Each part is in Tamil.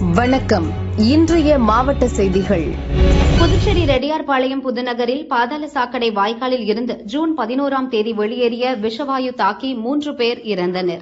வணக்கம். இன்றைய மாவட்ட செய்திகள். புதுச்சேரி ரெடியார்பாளையம் புதுநகரில் பாதாள சாக்கடை வாய்க்காலில் இருந்து ஜூன் பதினோராம் தேதி வெளியேறிய விஷவாயு தாக்கி மூன்று பேர் இறந்தனர்.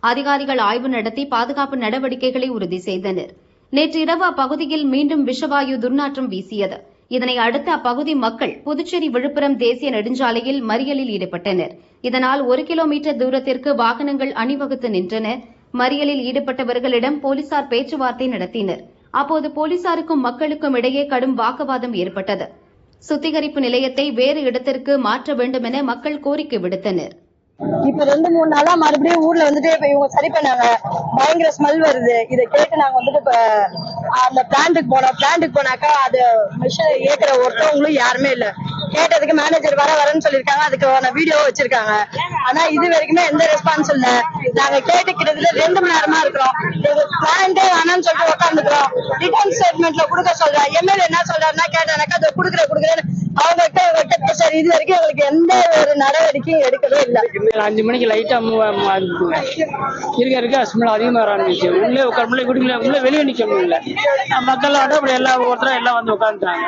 அதிகாரிகள் ஆய்வு நடத்தி பாதுகாப்பு நடவடிக்கைகளை உறுதி செய்தனர். நேற்று இரவு அப்பகுதியில் மீண்டும் விஷவாயு துர்நாற்றம் வீசியது. இதனை அடுத்து அப்பகுதி மக்கள் புதுச்சேரி விழுப்புரம் தேசிய நெடுஞ்சாலையில் மறியலில் ஈடுபட்டனர். இதனால் ஒரு கிலோமீட்டர் தூரத்திற்கு வாகனங்கள் அணிவகுத்து நின்றன. மறியலில் ஈடுபட்டவர்களிடம் போலீசார் பேச்சுவார்த்தை நடத்தினர். அப்போது போலீசாருக்கும் மக்களுக்கும் இடையே கடும் வாக்குவாதம் ஏற்பட்டது. சுத்திகரிப்பு நிலையத்தை வேறு இடத்திற்கு மாற்ற வேண்டும் என மக்கள் கோரிக்கை விடுத்தனர். இப்ப ரெண்டு மூணு நாளா மறுபடியும் ஊர்ல வந்துட்டு இப்ப இவங்க சரி பண்ணாங்க. பயங்கர ஸ்மெல் வருது. இதை கேட்டு நாங்க வந்துட்டு இப்ப அந்த பிளான்ட்டுக்கு போனோம். பிளான்ட்டுக்கு போனாக்கா அது மிஷின் ஏற்கிற ஒருத்தவங்களும் யாருமே இல்ல. கேட்டதுக்கு மேனேஜர் வர வரேன்னு சொல்லிருக்காங்க அதுக்கு வீடியோ வச்சிருக்காங்க. ஆனா இது வரைக்குமே எந்த ரெஸ்பான்ஸ் இல்ல. நாங்க கேட்டு கிட்டத்தட்ட ரெண்டு மணி நேரமா இருக்கிறோம். பிளான்ட்டே வேணாம்னு சொல்லிட்டு உட்காந்துக்கிறோம் ரிட்டர்ன் ஸ்டேட்மெண்ட்ல கொடுக்க சொல்றேன் எம்எல்ஏ என்ன சொல்றாருன்னா கேட்டானாக்கா அதை கொடுக்குற கொடுக்குறேன்னு. அவங்க கிட்ட சரி இது வரைக்கும் எங்களுக்கு எந்த ஒரு நடவடிக்கையும் எடுக்கவே இல்லை. அஞ்சு மணிக்கு லைட்டா இருக்க? இருக்க? ஸ்மெல் அதிகமாக வர ஆரம்பிச்சு உள்ளே உட்கார முடியல குடிக்கல உள்ளே வெளியே நிற்க முடியல. மக்கள் அப்படி எல்லா ஒருத்தரும் எல்லாம் வந்து உட்காந்துட்டாங்க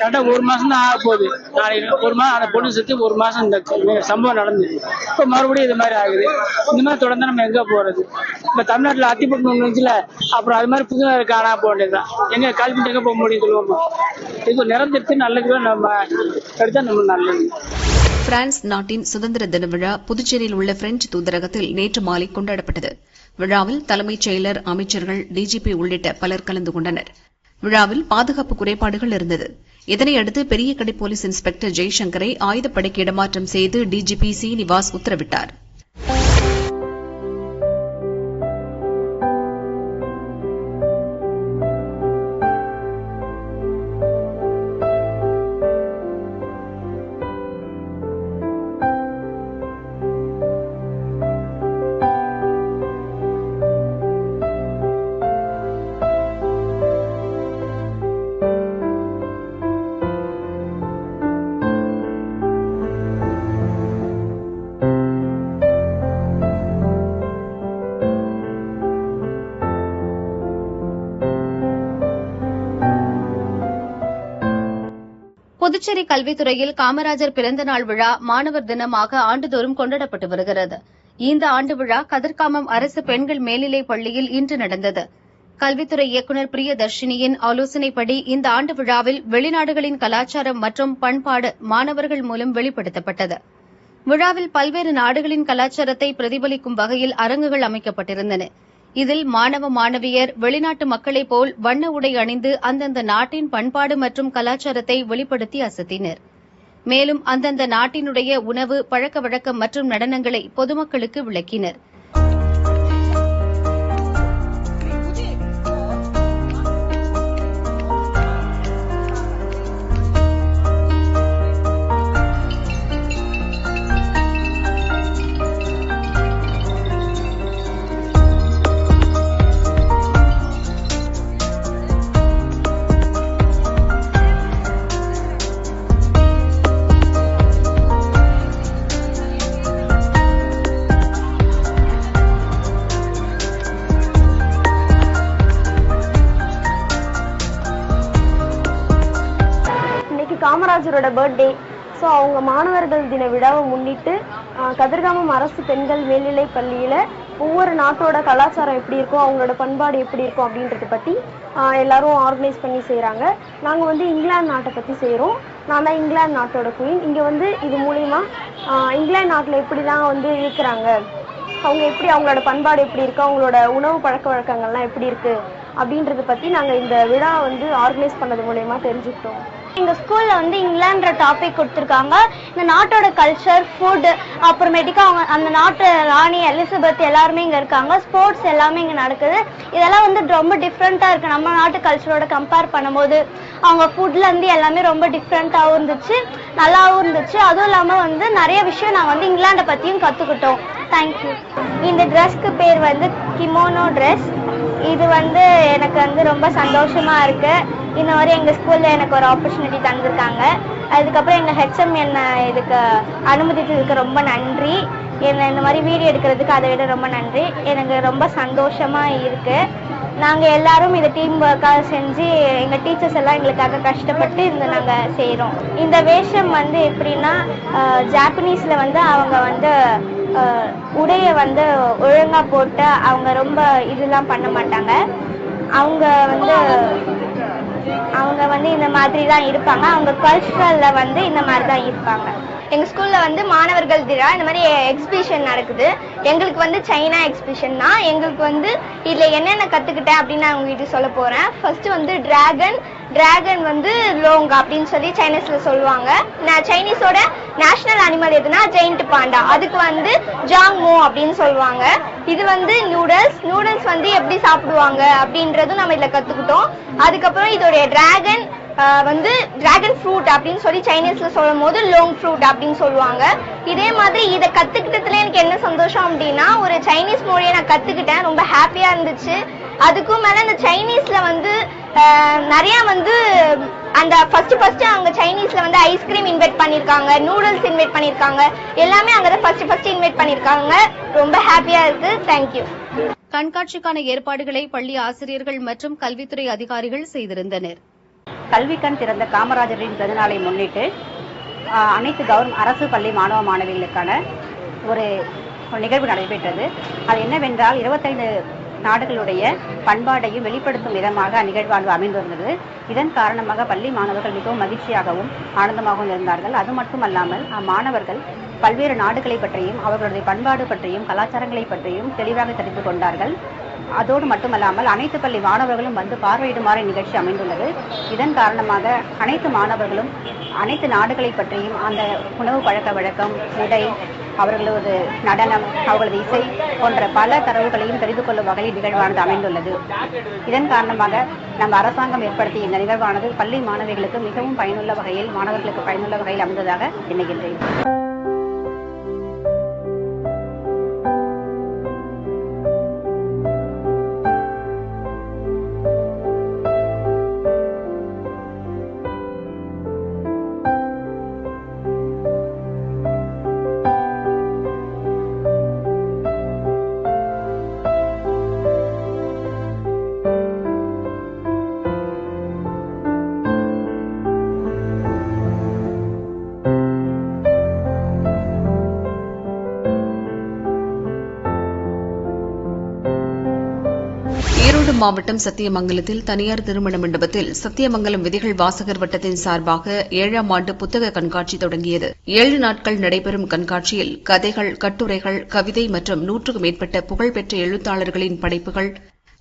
கரெக்டாக ஒரு மாசம் தான் ஆக போகுது நாளைக்கு ஒரு மாதம் அந்த பொண்ணு செத்து ஒரு மாசம் இந்த சம்பவம் நடந்தது. இப்போ மறுபடியும் இது மாதிரி ஆகுது. இந்த மாதிரி தொடர்ந்து நம்ம எங்கே போறது? இப்போ தமிழ்நாட்டில் அத்திப்பட்டு இருந்துச்சுல அப்புறம் அது மாதிரி புது காணா போக வேண்டியதுதான் எங்க கால் எங்கே போக முடியும் சொல்லுவோமா? இது நிறந்திருத்து நல்லது நம்ம எடுத்தால் நம்ம நல்லது. பிரான்ஸ் நாட்டின் சுதந்திர தின விழா புதுச்சேரியில் உள்ள பிரெஞ்சு தூதரகத்தில் நேற்று மாலை கொண்டாடப்பட்டது. விழாவில் தலைமைச் செயலர் அமைச்சர்கள் டிஜிபி உள்ளிட்ட பலர் கலந்து கொண்டனர். விழாவில் பாதுகாப்பு குறைபாடுகள் இருந்தது. இதனையடுத்து பெரியகடை போலீஸ் இன்ஸ்பெக்டர் ஜெய்சங்கரை ஆயுதப்படைக்கு இடமாற்றம் செய்து டிஜிபி சீனிவாஸ் உத்தரவிட்டார். புதுச்சேரி கல்வித்துறையில் காமராஜர் பிறந்த நாள் விழா மாணவர் தினமாக ஆண்டுதோறும் கொண்டாடப்பட்டு வருகிறது. இந்த ஆண்டு விழா கதிர்காமம் அரசு பெண்கள் மேல்நிலைப் பள்ளியில் இன்று நடந்தது. கல்வித்துறை இயக்குநர் பிரியதர்ஷினியின் ஆலோசனைப்படி இந்த ஆண்டு விழாவில் வெளிநாடுகளின் கலாச்சாரம் மற்றும் பண்பாடு மாணவர்கள் மூலம் வெளிப்படுத்தப்பட்டது. விழாவில் பல்வேறு நாடுகளின் கலாச்சாரத்தை பிரதிபலிக்கும் வகையில் அரங்குகள் அமைக்கப்பட்டிருந்தன. இதில் மாணவ மாணவியர் வெளிநாட்டு மக்களைப் போல் வண்ண உடை அணிந்து அந்தந்த நாட்டின் பண்பாடு மற்றும் கலாச்சாரத்தை வெளிப்படுத்தி அசத்தினர். மேலும் அந்தந்த நாட்டினுடைய உணவு பழக்க வழக்கம் மற்றும் நடனங்களை பொதுமக்களுக்கு விளக்கினர். அவங்களோட பர்த்டே ஸோ அவங்க மாணவர்கள் தின விழாவை முன்னிட்டு கதிர்காமம் அரசு பெண்கள் மேல்நிலை பள்ளியில் ஒவ்வொரு நாட்டோட கலாச்சாரம் எப்படி இருக்கும் அவங்களோட பண்பாடு எப்படி இருக்கும் அப்படின்றத பற்றி எல்லாரும் ஆர்கனைஸ் பண்ணி செய்கிறாங்க நாங்கள் வந்து இங்கிலாந்து நாட்டை பற்றி செய்கிறோம் நான் தான் இங்கிலாந்து நாட்டோட குயின் இங்கே வந்து இது மூலிமா இங்கிலாந்து நாட்டில் எப்படிலாம் வந்து இருக்கிறாங்க? அவங்க எப்படி அவங்களோட பண்பாடு எப்படி இருக்கு? அவங்களோட உணவு பழக்க வழக்கங்கள்லாம் எப்படி இருக்கு? அப்படின்றத பற்றி நாங்கள் இந்த விழா வந்து ஆர்கனைஸ் பண்ணது மூலயமா தெரிஞ்சுக்கிட்டோம். எங்க ஸ்கூல்ல வந்து இங்கிலாந்துற டாபிக் கொடுத்துருக்காங்க. இந்த நாட்டோட கல்ச்சர் ஃபுட் அப்புறமேட்டுக்கு அவங்க அந்த நாட்டு ராணி எலிசபெத் எல்லாருமே இங்க இருக்காங்க. ஸ்போர்ட்ஸ் எல்லாமே இங்க நடக்குது. இதெல்லாம் வந்து ரொம்ப டிஃப்ரெண்டா இருக்கு. நம்ம நாட்டு கல்ச்சரோட கம்பேர் பண்ணும்போது அவங்க ஃபுட்ல இருந்து எல்லாமே ரொம்ப டிஃப்ரெண்ட்டாகவும் இருந்துச்சு. நல்லாவும் இருந்துச்சு. அதுவும் இல்லாம வந்து நிறைய விஷயம் நான் வந்து இங்கிலாண்டை பத்தியும் கத்துக்கிட்டோம். தேங்க்யூ இந்த ட்ரெஸ்க்கு பேர் வந்து கிமோனோ ட்ரெஸ் இது வந்து எனக்கு வந்து ரொம்ப சந்தோஷமா இருக்கு. இந்த மாதிரி எங்கள் ஸ்கூலில் எனக்கு ஒரு ஆப்பர்ச்சுனிட்டி தந்திருக்காங்க. அதுக்கப்புறம் எங்கள் ஹெச்எம் என்னை இதுக்கு அனுமதித்ததுக்கு ரொம்ப நன்றி. என்னை இந்த மாதிரி வீடியோ எடுக்கிறதுக்கு அதை விட ரொம்ப நன்றி. எனக்கு ரொம்ப சந்தோஷமாக இருக்குது நாங்கள் எல்லாரும் இதை டீம் ஒர்க்காக செஞ்சு எங்கள் டீச்சர்ஸ் எல்லாம் எங்களுக்காக கஷ்டப்பட்டு இந்த நாங்கள் செய்கிறோம் இந்த வேஷம் வந்து எப்படின்னா ஜாப்பனீஸில் வந்து அவங்க வந்து உடையை வந்து ஒழுங்காக போட்டு அவங்க ரொம்ப இதெல்லாம் பண்ண மாட்டாங்க. அவங்க வந்து அவங்க வந்து இந்த மாதிரி தான் இருப்பாங்க. அவங்க கல்ச்சுரல்ல வந்து இந்த மாதிரி தான் இருப்பாங்க. எங்க ஸ்கூல்ல வந்து மாணவர்கள் திரா இந்த மாதிரி எக்ஸிபிஷன் நடக்குது. எங்களுக்கு வந்து சைனா எக்ஸிபிஷன் தான். எங்களுக்கு வந்து இதுல என்னென்ன கத்துக்கிட்டேன் அப்படின்னு நான் உங்ககிட்ட சொல்ல போறேன். ஃபர்ஸ்ட் வந்து டிராகன் டிராகன் வந்து லோங் அப்படின்னு சொல்லி சைனீஸ்ல சொல்லுவாங்க. நான் சைனீஸோட நேஷனல் அனிமல் எதுனா ஜெயிண்ட் பாண்டா அதுக்கு வந்து ஜாங் மோ அப்படின்னு சொல்லுவாங்க. இது வந்து நூடுல்ஸ் நூடுல்ஸ் வந்து எப்படி சாப்பிடுவாங்க அப்படின்றதும் நம்ம இதுல கத்துக்கிட்டோம். அதுக்கப்புறம் இதோடைய டிராகன் வந்து டிராகன் ஃப்ரூட் அப்படின்னு சொல்லி சைனீஸ்ல சொல்லும் போது லோங் ஃப்ரூட் அப்படின்னு சொல்லுவாங்க. இதே மாதிரி இதை கத்துக்கிட்டதுல எனக்கு என்ன சந்தோஷம் அப்படின்னா ஒரு சைனீஸ் மொழியை நான் கத்துக்கிட்டேன். ரொம்ப ஹாப்பியா இருந்துச்சு. அதுக்கும் மேல இந்த சைனீஸ்ல வந்து நிறைய வந்து அந்த ஃபர்ஸ்ட் ஃபர்ஸ்ட் அங்க சைனீஸ்ல வந்து ஐஸ்கிரீம் இன்வைட் பண்ணிருக்காங்க நூடுல்ஸ் இன்வைட் பண்ணிருக்காங்க எல்லாமே அங்கதான் ஃபர்ஸ்ட் ஃபர்ஸ்ட் இன்வைட் பண்ணிருக்காங்க. ரொம்ப ஹாப்பியா இருக்கு. தேங்க்யூ கண்காட்சிக்கான ஏற்பாடுகளை பள்ளி ஆசிரியர்கள் மற்றும் கல்வித்துறை அதிகாரிகள் செய்திருந்தனர். கல்விக்கண் திறந்த காமராஜரின் பிறந்தநாளை முன்னிட்டு அனைத்து கவர்மெண்ட் அரசு பள்ளி மாணவ மாணவிகளுக்கான ஒரு ஒரு நிகழ்வு நடைபெற்றது. அது என்னவென்றால் இருபத்தைந்து நாடுகளுடைய பண்பாடையும் வெளிப்படுத்தும் விதமாக அந்நிகழ்வானது அமைந்திருந்தது இதன் காரணமாக பள்ளி மாணவர்கள் மிகவும் மகிழ்ச்சியாகவும் ஆனந்தமாகவும் இருந்தார்கள். அது மட்டுமல்லாமல் அம்மாணவர்கள் பல்வேறு நாடுகளை பற்றியும் அவர்களுடைய பண்பாடு பற்றியும் கலாச்சாரங்களை பற்றியும் தெளிவாக தெரிந்து கொண்டார்கள். அதோடு மட்டுமல்லாமல் அனைத்து பள்ளி மாணவர்களும் வந்து பார்வையிடுமாறு நிகழ்ச்சி அமைந்துள்ளது. இதன் காரணமாக அனைத்து மாணவர்களும் அனைத்து நாடுகளை பற்றியும் அந்த உணவு பழக்க வழக்கம் உடை அவர்களது நடனம் அவர்களது இசை போன்ற பல தரவுகளையும் தெரிந்து கொள்ளும் வகையில் நிகழ்வானது அமைந்துள்ளது. இதன் காரணமாக நம் அரசாங்கம் ஏற்படுத்திய இந்த நிகழ்வானது பள்ளி மாணவிகளுக்கு மிகவும் பயனுள்ள வகையில் மாணவர்களுக்கு பயனுள்ள வகையில் அமைந்ததாக எண்ணுகின்றேன். மாவட்டம் சத்தியமங்கலத்தில் தனியார் திருமண மண்டபத்தில் சத்தியமங்கலம் விதிகள் வாசகர் வட்டத்தின் சார்பாக ஏழாம் ஆண்டு புத்தக கண்காட்சி தொடங்கியது. ஏழு நாட்கள் நடைபெறும் கண்காட்சியில் கதைகள் கட்டுரைகள் கவிதை மற்றும் நூற்றுக்கும் மேற்பட்ட புகழ்பெற்ற எழுத்தாளர்களின் படைப்புகள்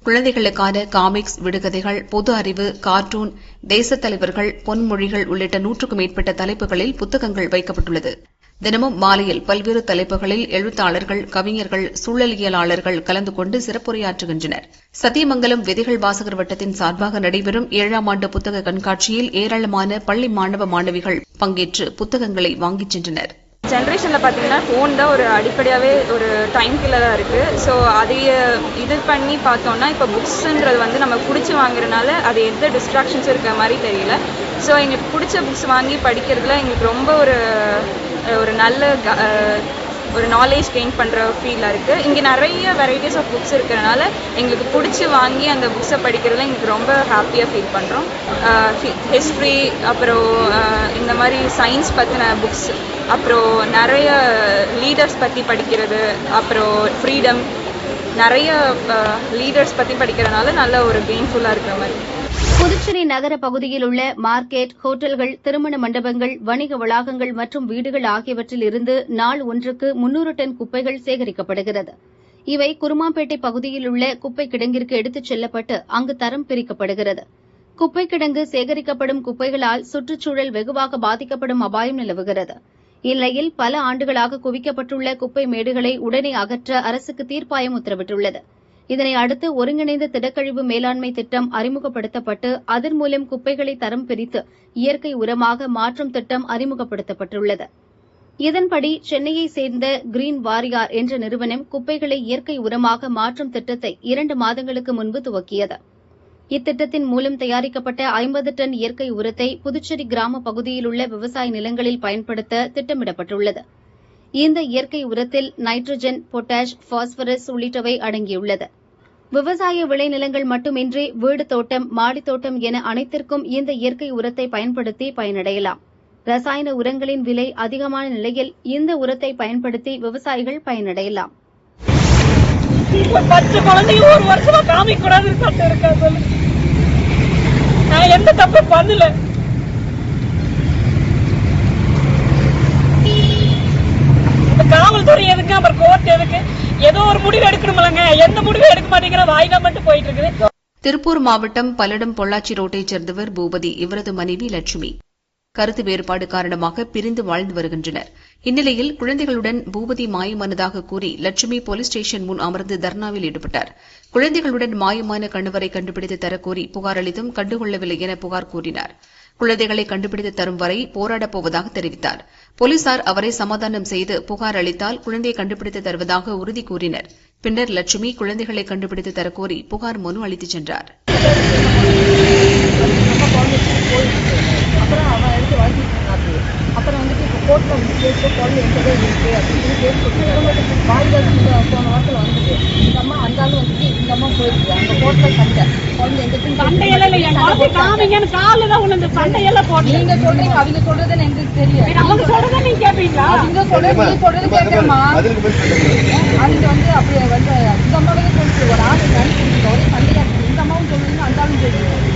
குழந்தைகளுக்கான காமிக்ஸ் விடுகதைகள் பொது அறிவு கார்ட்டூன் தேசத் தலைவர்கள் பொன்மொழிகள் உள்ளிட்ட நூற்றுக்கும் மேற்பட்ட தலைப்புகளில் புத்தகங்கள் வைக்கப்பட்டுள்ளது. தினமும் மாலையில் பல்வேறு தலைப்புகளில் எழுத்தாளர்கள் கவிஞர்கள் சூழலியலாளர்கள் கலந்து கொண்டு சிறப்புரையாற்றுகின்றனர். சத்தியமங்கலம் விதிகள் வாசகர் வட்டத்தின் சார்பாக நடைபெறும் ஏழாம் ஆண்டு புத்தக கண்காட்சியில் ஏராளமான பள்ளி மாணவ மாணவிகள் பங்கேற்று புத்தகங்களை வாங்கிச் சென்றனர். ஜென்ரேஷனில் பார்த்தீங்கன்னா ஃபோன் தான் ஒரு அடிப்படையாகவே ஒரு டைம் கில்லராக இருக்குது ஸோ அதைய இது பண்ணி பார்த்தோம்னா இப்போ புக்ஸுன்றது வந்து நம்ம பிடிச்சி வாங்குறதுனால அது எந்த டிஸ்ட்ராக்ஷன்ஸும் இருக்கிற மாதிரி தெரியல. ஸோ எங்களுக்கு பிடிச்ச புக்ஸ் வாங்கி படிக்கிறதுல எங்களுக்கு ரொம்ப ஒரு ஒரு நல்ல க- ஒரு நாலேஜ் கெயின் பண்ணுற ஃபீலாக இருக்குது இங்கே நிறைய வெரைட்டிஸ் ஆஃப் புக்ஸ் இருக்கிறனால எங்களுக்கு பிடிச்சி வாங்கி அந்த புக்ஸை படிக்கிறதுல எங்களுக்கு ரொம்ப ஹாப்பியாக ஃபீல் பண்ணுறோம் ஹிஸ்ட்ரி அப்புறம் இந்த மாதிரி சயின்ஸ் பற்றின புக்ஸ் அப்புறம் நிறைய லீடர்ஸ் பற்றி படிக்கிறது அப்புறம் ஃப்ரீடம் நிறைய லீடர்ஸ் பற்றி படிக்கிறனால நல்ல ஒரு கெயின்ஃபுல்லாக இருக்கிற மாதிரி. புதுச்சேரி நகர பகுதியில் உள்ள மார்க்கெட் ஹோட்டல்கள் திருமண மண்டபங்கள் வணிக வளாகங்கள் மற்றும் வீடுகள் ஆகியவற்றில் இருந்து நாள் ஒன்றுக்கு முன்னூறு டன் குப்பைகள் சேகரிக்கப்படுகிறது. இவை குருமாம்பேட்டை பகுதியில் உள்ள குப்பை கிடங்கிற்கு எடுத்துச் செல்லப்பட்டு அங்கு தரம் பிரிக்கப்படுகிறது. குப்பை கிடங்கு சேகரிக்கப்படும் குப்பைகளால் சுற்றுச்சூழல் வெகுவாக பாதிக்கப்படும் அபாயம் நிலவுகிறது. இந்நிலையில் பல ஆண்டுகளாக குவிக்கப்பட்டுள்ள குப்பை மேடுகளை உடனே அகற்ற அரசுக்கு தீர்ப்பாயம் உத்தரவிட்டுள்ளது. இதனை அடுத்து ஒருங்கிணைந்த திடக்கழிவு மேலாண்மை திட்டம் அறிமுகப்படுத்தப்பட்டு அதன் மூலம் குப்பைகளை தரம் பிரித்து இயற்கை உரமாக மாற்றும் திட்டம் அறிமுகப்படுத்தப்பட்டுள்ளது. இதன்படி சென்னையை சேர்ந்த கிரீன் வாரியார் என்ற நிறுவனம் குப்பைகளை இயற்கை உரமாக மாற்றும் திட்டத்தை இரண்டு மாதங்களுக்கு முன்பு துவக்கியது. இத்திட்டத்தின் மூலம் தயாரிக்கப்பட்ட ஐம்பது டன் இயற்கை உரத்தை புதுச்சேரி கிராம பகுதியில் உள்ள விவசாய நிலங்களில் பயன்படுத்த திட்டமிடப்பட்டுள்ளது. இந்த இயற்கை உரத்தில் நைட்ரஜன் பொட்டாஷ் பாஸ்பரஸ் உள்ளிட்டவை அடங்கியுள்ளது. விவசாய விளைநிலங்கள் மட்டுமின்றி வீடு தோட்டம் மாடித்தோட்டம் என அனைத்திற்கும் இந்த இயற்கை உரத்தை பயன்படுத்தி பயனடையலாம். ரசாயன உரங்களின் விலை அதிகமான நிலையில் இந்த உரத்தை பயன்படுத்தி விவசாயிகள் பயனடையலாம். பச்சை குழந்தைங்க ஒரு வருஷமா காமிக்க நான் எந்த தப்பு பண்ணல. காவல்துறை எதுக்கு அப்புறம் கோர்ட் எதுக்கு? ஏதோ ஒரு முடிவு எடுக்கணுமில்லங்க எந்த முடிவு எடுக்க மாட்டேங்கிற வாய்தா மட்டும் போயிட்டு இருக்குது திருப்பூர் மாவட்டம் பல்லடம் பொள்ளாச்சி ரோட்டைச் சேர்ந்தவர் பூபதி இவரது மனைவி லட்சுமி. கருத்து வேறுபாடு காரணமாக பிரிந்து வாழ்ந்து வருகின்றனர். இந்நிலையில் குழந்தைகளுடன் பூபதி மாயமானதாக கூறி லட்சுமி போலீஸ் ஸ்டேஷன் முன் அமர்ந்து தர்ணாவில் ஈடுபட்டார். குழந்தைகளுடன் மாயமான கணவரை கண்டுபிடித்து தரக்கோரி புகார் அளித்தும் கண்டுகொள்ளவில்லை என புகார் கூறினாா் குழந்தைகளை கண்டுபிடித்து தரும் வரை போராடப் போவதாக தெரிவித்தார். போலீசார் அவரை சமாதானம் செய்து புகார் அளித்தால் குழந்தையை கண்டுபிடித்து தருவதாக உறுதி கூறினர். பின்னர் லட்சுமி குழந்தைகளை கண்டுபிடித்து தரக்கோரி புகார் மனு அளித்துச் சென்றார். அப்புறம் அவன் எடுத்து அப்புறம் வந்துட்டு கோர்ட்டில் வந்து கேஸ் குழந்தை எங்கதே இருக்கு அப்படின்னு சொல்லி கேஸ் கொடுத்தாங்க வாய்கள் இந்த போன வாரத்தில் வந்துட்டு இந்த அம்மா அந்த ஆள் வந்துட்டு இந்த அம்மா போயிருக்கு அங்கே கோர்ட்டில் சண்டை குழந்தை எங்கிட்ட சண்டையெல்லாம் சண்டையெல்லாம் நீங்க சொல்றீங்க அவங்க சொல்றதுன்னு எங்களுக்கு தெரியும் அவங்க சொல்றதை நீங்க கேட்பீங்களா அவங்க சொல்றது நீ சொல்றது கேட்கறமா அவங்க வந்து அப்படி வந்து இந்த அம்மாவே சொல்லிட்டு ஒரு ஆள் சண்டையா இந்த அம்மாவும் சொல்லுங்க அந்த ஆளும்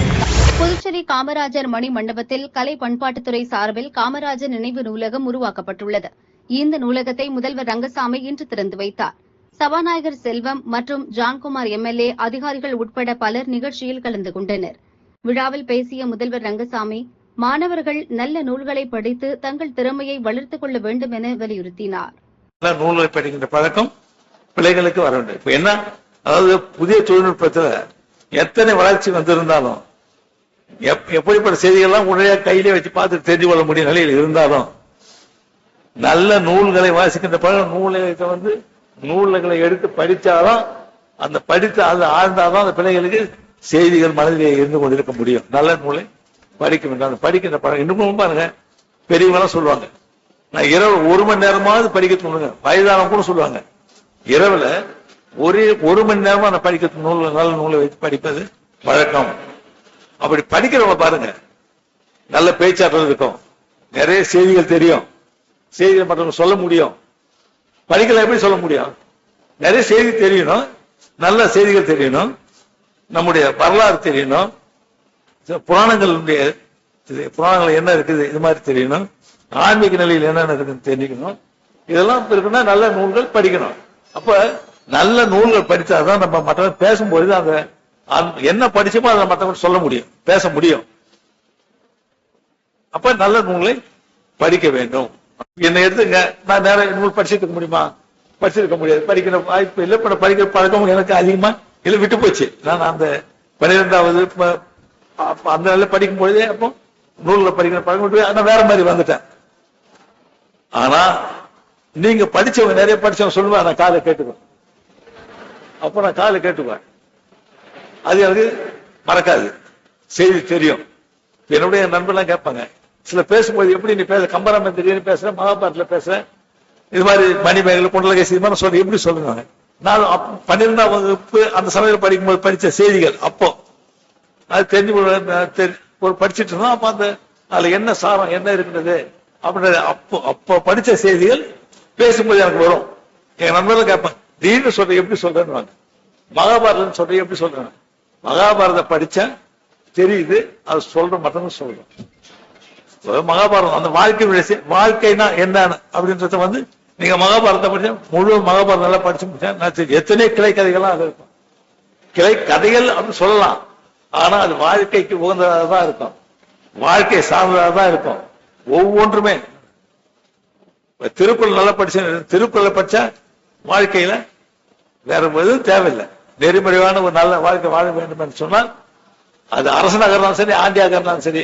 புதுச்சேரி காமராஜர் மணி மண்டபத்தில் கலை பண்பாட்டுத்துறை சார்பில் காமராஜர் நினைவு நூலகம் உருவாக்கப்பட்டுள்ளது. இந்த நூலகத்தை முதல்வர் ரங்கசாமி இன்று திறந்து வைத்தார். சபாநாயகர் செல்வம் மற்றும் ஜான்குமார் எம்எல்ஏ அதிகாரிகள் உட்பட பலர் நிகழ்ச்சியில் கலந்து கொண்டனர். விழாவில் பேசிய முதல்வர் ரங்கசாமி மாணவர்கள் நல்ல நூல்களை படித்து தங்கள் திறமையை வளர்த்துக் கொள்ள வேண்டும் என வலியுறுத்தினார். நூல்களை படிக்கின்ற பழக்கம் பிள்ளைகளுக்கு வர வேண்டும். என்ன? அதாவது புதிய தொழில்நுட்பத்துல எத்தனை வளர்ச்சி வந்திருந்தாலும் எப்படிப்பட்ட செய்திகள்லாம் உடனடியாக கையிலே வச்சு பார்த்து தெரிந்து கொள்ள முடியும் நிலையில் இருந்தாலும் நல்ல நூல்களை வாசிக்கின்ற பழக்கம் நூல்களை வந்து நூல்களை எடுத்து படித்தாலும் அந்த படித்து அது ஆழ்ந்தாதான் அந்த பிள்ளைகளுக்கு செய்திகள் மனதிலே இருந்து கொண்டிருக்க முடியும். நல்ல நூலை படிக்க வேண்டும் அந்த படிக்கின்ற பழக்கம் இன்னும் பாருங்க பெரியவங்களாம் சொல்லுவாங்க. நான் இரவு ஒரு மணி நேரமாவது படிக்க தோணுங்க வயதானவங்க கூட சொல்லுவாங்க. இரவுல ஒரே ஒரு மணி நேரமா நான் படிக்க நூல் நல்ல நூலை வைத்து படிப்பது வழக்கம். அப்படி படிக்கிறவங்க பாருங்க. நல்ல பேச்சாற்றல் இருக்கும். நிறைய செய்திகள் தெரியும். செய்திகள் மற்றவங்க சொல்ல முடியும். படிக்கல எப்படி சொல்ல முடியும்? நிறைய செய்தி தெரியணும். நல்ல செய்திகள் தெரியணும். நம்முடைய வரலாறு தெரியணும். புராணங்களுடைய இது புராணங்கள் என்ன இருக்குது இது மாதிரி தெரியணும். ஆன்மீக நிலையில் என்னென்ன இருக்குன்னு தெரிஞ்சுக்கணும். இதெல்லாம் இருக்குன்னா நல்ல நூல்கள் படிக்கணும். அப்ப நல்ல நூல்கள் படித்தாதான் நம்ம மற்றவங்க பேசும்போது அந்த- என்ன படிச்சோமோ அதை மற்றவங்க சொல்ல முடியும் பேச முடியும். அப்ப நல்ல நூலை படிக்க வேண்டும். என்னை எடுத்துங்க. நான் நேரம் நூல் படிச்சிருக்க முடியுமா? படிச்சிருக்க முடியாது. படிக்கிற வாய்ப்பு இல்லை. பட படிக்கிற பழக்கம் எனக்கு அதிகமா இல்லை. விட்டு போச்சு. நான் அந்த பன்னிரெண்டாவது அந்த நிலையில படிக்கும் பொழுதே அப்போ நூல்ல படிக்கிற பழக்கம் விட்டு போய் வேற மாதிரி வந்துட்டேன். ஆனா நீங்க படிச்சவங்க நிறைய படிச்சவங்க சொல்லுவேன் நான் காலை கேட்டுக்குவேன். அப்ப நான் காலை கேட்டுக்குவேன். அது எனக்கு மறக்காது. செய்தி தெரியும். என்னுடைய நண்பர்லாம் கேட்பாங்க. சில பேசும்போது எப்படி நீ பேச கம்பராமன் திடீர்னு பேசுற மகாபாரத்ல பேசுற இது மாதிரி மணிமேகலை குண்டலகேசி இது மாதிரி சொல்ல எப்படி சொல்லுங்க நான் பன்னிரெண்டாம் வகுப்பு அந்த சமயத்தில் படிக்கும்போது படித்த செய்திகள் அப்போ. அது தெரிஞ்சு தெரி- ஒரு படிச்சிட்டு இருந்தோம். அப்போ அந்த அதுல என்ன சாரம் என்ன இருக்கிறது அப்படின்றது அப்போ அப்போ படிச்ச செய்திகள் பேசும்போது எனக்கு வரும். என் நண்பர்கள் கேட்பேன் திடீர்னு சொல்ற எப்படி சொல்றேன்னு மகாபாரதம் சொல்ற எப்படி சொல்றேன். மகாபாரதம் படிச்சேன் தெரியுது அது சொல்ற மட்டும் சொல்றோம். மகாபாரதம் அந்த வாழ்க்கை செ- வாழ்க்கைனா என்னன்னு அப்படின்றத வந்து நீங்க மகாபாரதத்தை படிச்சா முழு மகாபாரதம் எல்லாம் படிச்சு முடிச்சேன் நான் கிளை கதைகள்லாம் அது இருக்கும். கிளை கதைகள் அப்படின்னு சொல்லலாம். ஆனா அது வாழ்க்கைக்கு உகந்ததாக தான் இருக்கும். வாழ்க்கை சார்ந்ததாக தான் இருக்கும். ஒவ்வொன்றுமே. திருக்குறள் நல்லா படிச்ச திருக்குறளை படிச்சா வாழ்க்கையில வேற எதுவும் தேவையில்லை. நெறிமுறையான ஒரு நல்ல வாழ்க்கை வாழ வேண்டும் என்று சொன்னால் அது அரசனாக இருந்தாலும் சரி ஆண்டியாக இருந்தாலும் சரி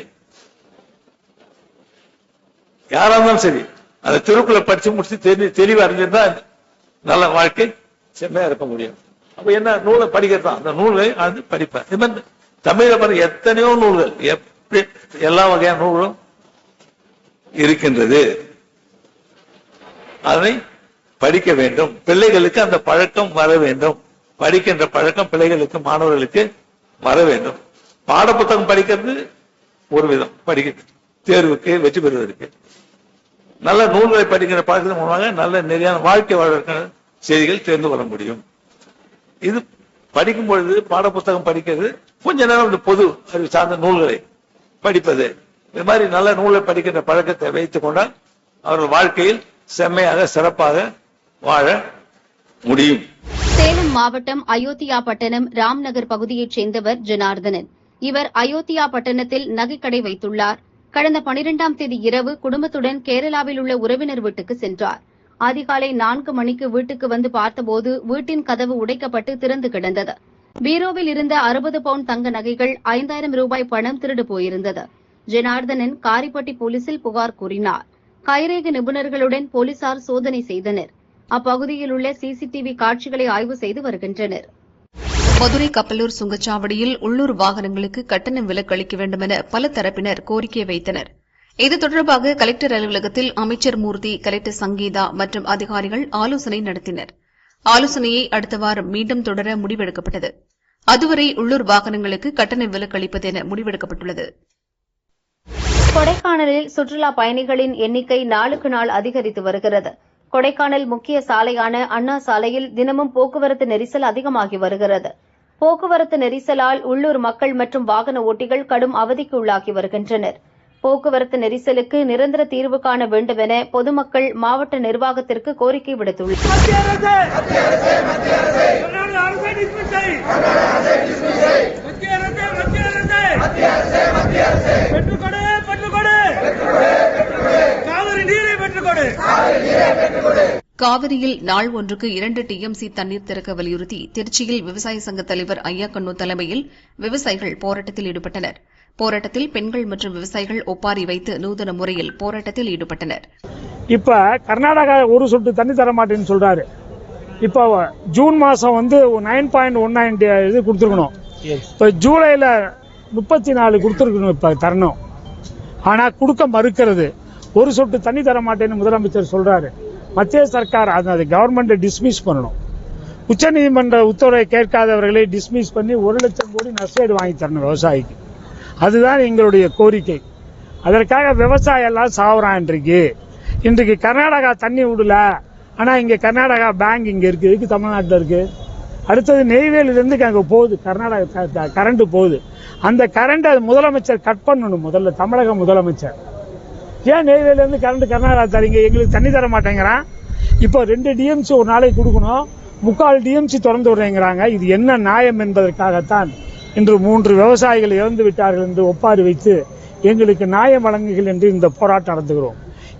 யாரா இருந்தாலும் சரி அந்த திருக்குறளை படிச்சு முடிச்சு தெரி தெளிவு அறிஞ்சிருந்தா நல்ல வாழ்க்கை செம்மையா இருக்க முடியும். அப்ப என்ன நூலை படிக்கிறது தான். அந்த நூலை அது படிப்பேன் இது மாதிரி தமிழில் பாருங்க எத்தனையோ நூல்கள் எப்படி எல்லா வகையான நூல்களும் இருக்கின்றது. அதனை படிக்க வேண்டும். பிள்ளைகளுக்கு அந்த பழக்கம் வர வேண்டும். படிக்கின்ற பழக்கம் பிள்ளைகளுக்கு மாணவர்களுக்கு வர வேண்டும். பாடப்புத்தகம் படிக்கிறது ஒரு விதம். படிக்கிறது. தேர்வுக்கு வெற்றி பெறுவதற்கு. நல்ல நூல்களை படிக்கிற பழக்கத்தின் மூலமாக நல்ல நிறையான வாழ்க்கை வாழ்வதற்கான செய்திகள் தெரிந்து கொள்ள முடியும். இது படிக்கும் பொழுது பாடப்புத்தகம் படிக்கிறது. கொஞ்ச நேரம் இந்த பொது அறிவு சார்ந்த நூல்களை படிப்பது. இது மாதிரி நல்ல நூலை படிக்கின்ற பழக்கத்தை வைத்துக் கொண்டால் அவர்கள் வாழ்க்கையில் செம்மையாக சிறப்பாக வாழ முடியும். சேலம் மாவட்டம் அயோத்தியா பட்டணம் ராம்நகர் பகுதியைச் சேர்ந்தவர் ஜனார்தனன். இவர் அயோத்தியா பட்டணத்தில் நகைக்கடை வைத்துள்ளார். கடந்த பனிரெண்டாம் தேதி இரவு குடும்பத்துடன் கேரளாவில் உள்ள உறவினர் வீட்டுக்கு சென்றார். அதிகாலை நான்கு மணிக்கு வீட்டுக்கு வந்து பார்த்தபோது வீட்டின் கதவு உடைக்கப்பட்டு திறந்து கிடந்தது. பீரோவில் இருந்த அறுபது பவுண்ட் தங்க நகைகள் ஐந்தாயிரம் ரூபாய் பணம் திருடு போயிருந்தது. ஜனார்தனன் காரிப்பட்டி போலீசில் புகார் கூறினார். கைரேக நிபுணர்களுடன் போலீசார் சோதனை செய்தனர். அப்பகுதியில் உள்ள சிசிடிவி காட்சிகளை ஆய்வு செய்து வருகின்றனர். மதுரை கப்பலூர் சுங்கச்சாவடியில் உள்ளூர் வாகனங்களுக்கு கட்டண விலக்கு அளிக்க வேண்டுமென பல தரப்பினர் கோரிக்கை வைத்தனர். இது தொடர்பாக கலெக்டர் அலுவலகத்தில் அமைச்சர் மூர்த்தி கலெக்டர் சங்கீதா மற்றும் அதிகாரிகள் ஆலோசனை நடத்தினர். ஆலோசனையை அடுத்த வாரம் மீண்டும் தொடர முடிவெடுக்கப்பட்டது. அதுவரை உள்ளூர் வாகனங்களுக்கு கட்டண விலக்கு அளிப்பது என முடிவெடுக்கப்பட்டுள்ளது. கொடைக்கானலில் சுற்றுலா பயணிகளின் எண்ணிக்கை நாளுக்கு நாள் அதிகரித்து வருகிறது. கொடைக்கானல் முக்கிய சாலையான அண்ணா சாலையில் தினமும் போக்குவரத்து நெரிசல் அதிகமாகி வருகிறது. போக்குவரத்து நெரிசலால் உள்ளூர் மக்கள் மற்றும் வாகன ஓட்டிகள் கடும் அவதிக்கு உள்ளாகி வருகின்றனர். போக்குவரத்து நெரிசலுக்கு நிரந்தர தீர்வு காண வேண்டும் என பொதுமக்கள் மாவட்ட நிர்வாகத்திற்கு கோரிக்கை விடுத்துள்ளனர். காவிரியில் நாள் ஒன்றுக்கு இரண்டு டிஎம்சி தண்ணீர் திறக்க வலியுறுத்தி திருச்சியில் விவசாய சங்க தலைவர் ஐயாக்கண்ணு தலைமையில் விவசாயிகள் போராட்டத்தில் ஈடுபட்டனர். போராட்டத்தில் பெண்கள் மற்றும் விவசாயிகள் ஒப்பாரி வைத்து நூதன முறையில் போராட்டத்தில் ஈடுபட்டனர். இப்ப கர்நாடகா ஒரு சொட்டு தண்ணி தர மாட்டேன்னு சொல்றாரு. இப்போ ஜூன் மாசம் வந்து நைன் பாயிண்ட் ஒன் நைன் இது கொடுத்துருக்கணும். இப்போ ஜூலைல முப்பத்தி நாலு கொடுத்துருக்கணும் இப்ப தரணும். ஆனா கொடுக்க மறுக்கிறது. ஒரு சொட்டு தண்ணி தர மாட்டேன்னு முதலமைச்சர் சொல்றாரு. மத்திய சர்க்கார் அதாவது கவர்மெண்ட்டை டிஸ்மிஸ் பண்ணணும். உச்சநீதிமன்ற உத்தரவை கேட்காதவர்களை டிஸ்மிஸ் பண்ணி ஒரு லட்சம் கோடி நஷ்டஈடு வாங்கி தரணும் விவசாயிக்கு. அதுதான் எங்களுடைய கோரிக்கை. அதற்காக விவசாயம் எல்லாம் சாகுறான் இன்றைக்கு. இன்றைக்கு கர்நாடகா தண்ணி விடல. ஆனால் இங்கே கர்நாடகா பேங்க் இங்கே இருக்குது இதுக்கு தமிழ்நாட்டில் இருக்குது அடுத்தது நெய்வேலியிலேருந்து அங்கே போகுது. கர்நாடகா கரண்ட்டு போகுது. அந்த கரண்ட்டை முதலமைச்சர் கட் பண்ணணும் முதல்ல. தமிழக முதலமைச்சர். ஏன் நெய்வேலியிலேருந்து கரண்ட் கர்நாடகா தரீங்க? எங்களுக்கு தண்ணி தர மாட்டேங்கிறான். இப்போ ரெண்டு டிஎம்சி ஒரு நாளைக்கு கொடுக்கணும். முக்கால் டிஎம்சி திறந்து விடுறேங்கிறாங்க. இது என்ன நியாயம் என்பதற்காகத்தான் இன்று மூன்று விவசாயிகள் இறந்து விட்டார்கள் என்று ஒப்பாறு வைத்து எங்களுக்கு நியாயம் வழங்குகள் என்று இந்த போராட்டம் நடத்துகிறோம்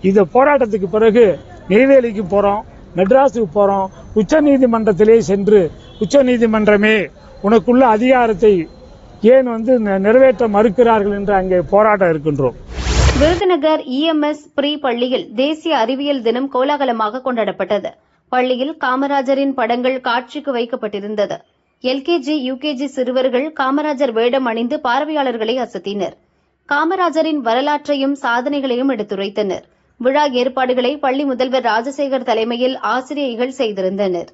இந்த போராட்டத்துக்கு பிறகு நெய்வேலிக்கு போகிறோம் மெட்ராஸுக்கு போகிறோம் உச்ச நீதிமன்றத்திலே சென்று உச்ச நீதிமன்றமே உனக்குள்ள அதிகாரத்தை ஏன் வந்து நிறைவேற்ற மறுக்கிறார்கள் என்று அங்கே போராட்டம் இருக்கின்றோம். விருதுநகர் இஎம்எஸ் ப்ரீ பள்ளியில் தேசிய அறிவியல் தினம் கோலாகலமாக கொண்டாடப்பட்டது. பள்ளியில் காமராஜரின் படங்கள் காட்சிக்கு வைக்கப்பட்டிருந்தது. எல்கேஜி யுகேஜி சிறுவர்கள் காமராஜர் வேடம் அணிந்து பார்வையாளர்களை அசத்தினர். காமராஜரின் வரலாற்றையும் சாதனைகளையும் எடுத்துரைத்தனர். விழா ஏற்பாடுகளை பள்ளி முதல்வர் ராஜசேகர் தலைமையில் ஆசிரியைகள் செய்திருந்தனர்.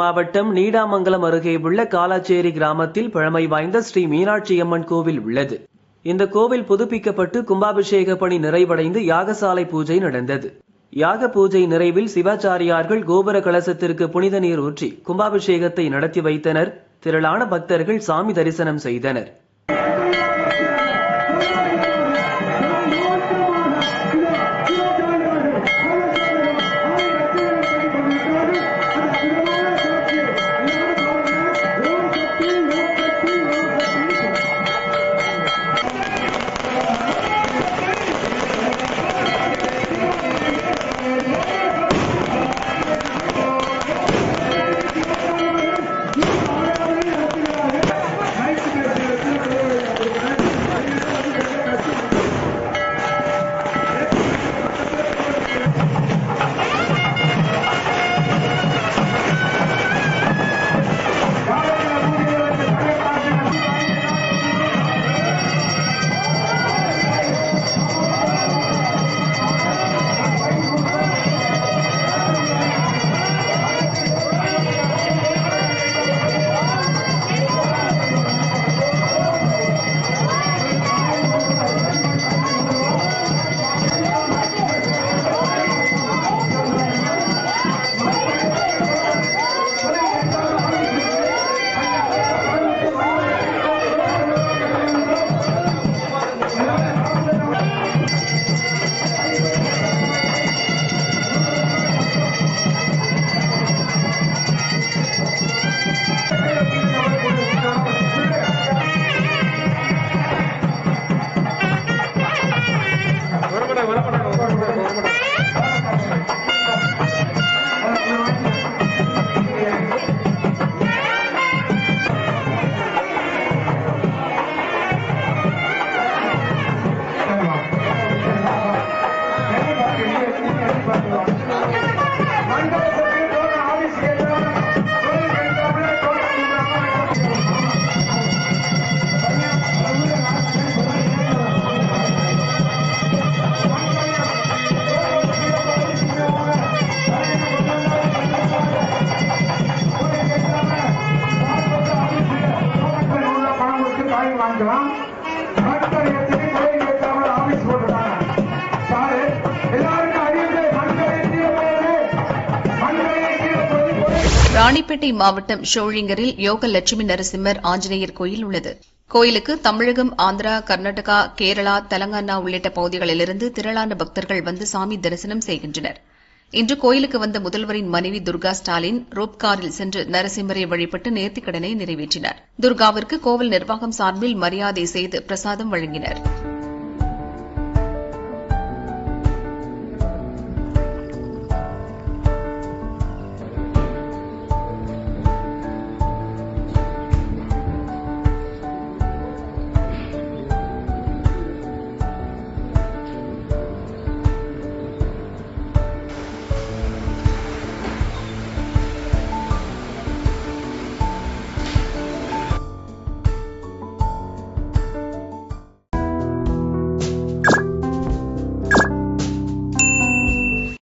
மாவட்டம் நீடாமங்கலம் அருகே உள்ள காலாச்சேரி கிராமத்தில் பழமை வாய்ந்த ஸ்ரீ மீனாட்சி அம்மன் கோவில் உள்ளது. இந்த கோவில் புதுப்பிக்கப்பட்டு கும்பாபிஷேக பணி நிறைவடைந்து யாகசாலை பூஜை நடந்தது. யாக பூஜை நிறைவில் சிவாச்சாரியார்கள் கோபுர கலசத்திற்கு புனித நீர் ஊற்றி கும்பாபிஷேகத்தை நடத்தி வைத்தனர். திரளான பக்தர்கள் சாமி தரிசனம் செய்தனர். ராணிப்பேட்டை மாவட்டம் ஷோழிங்கரில் யோக லட்சுமி நரசிம்மர் ஆஞ்சநேயர் கோயில் உள்ளது. கோயிலுக்கு தமிழகம் ஆந்திரா கர்நாடகா கேரளா தெலங்கானா உள்ளிட்ட பகுதிகளிலிருந்து திரளான பக்தர்கள் வந்து சாமி தரிசனம் செய்கின்றனர். இன்று கோயிலுக்கு வந்த முதல்வரின் மனைவி துர்கா ஸ்டாலின் ரோப்காரில் சென்று நரசிம்மரை வழிபட்டு நேர்த்திக்கடனை நிறைவேற்றினார். துர்காவிற்கு கோவில் நிர்வாகம் சார்பில் மரியாதை செய்து பிரசாதம் வழங்கினர்.